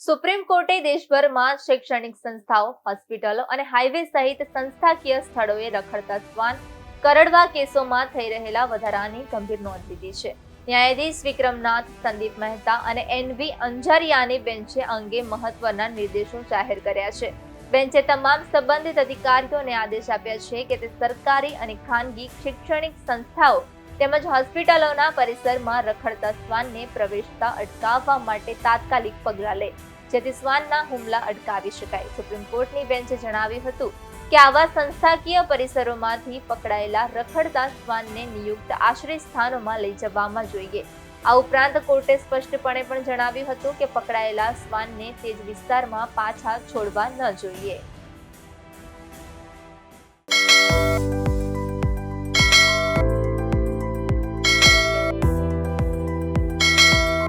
Supreme કોર્ટે દેશભરમાં શૈક્ષણિક સંસ્થાઓ, હોસ્પિટલો અને હાઈવે સહિત સંસ્થાકીય સ્થળોએ રખડતા શ્વાન કરડવા કેસોમાં થઈ રહેલા વધારાની ગંભીર નોંધ લીધી છે. ન્યાયાધીશ વિક્રમનાથ, સંદીપ મહેતા અને એનવી અંજારિયાની બેન્ચે અંગે મહત્વના નિર્દેશો જાહેર કર્યા છે. બેન્ચે તમામ સંબંધિત અધિકારીઓને આદેશ આપ્યા છે કે તે સરકારી અને ખાનગી શૈક્ષણિક સંસ્થાઓ તેમજ હોસ્પિટલોના પરિસરમાં રખડતા શ્વાનને પ્રવેશતા અટકાવવા માટે તાત્કાલિક પગલાં લે, જેથી શ્વાનના હુમલા અટકાવી શકાય. સુપ્રીમ કોર્ટની બેન્ચે જણાવ્યું હતું કે આવા સંસ્થાકીય પરિસરોમાંથી પકડાયેલા રખડતા શ્વાનને નિયુક્ત આશ્રય સ્થાનોમાં લઈ જવામાં જોઈએ. આ ઉપરાંત કોર્ટે સ્પષ્ટપણે પણ જણાવ્યું હતું કે પકડાયેલા શ્વાનને તે જ વિસ્તારમાં પાછા છોડવા ન જોઈએ.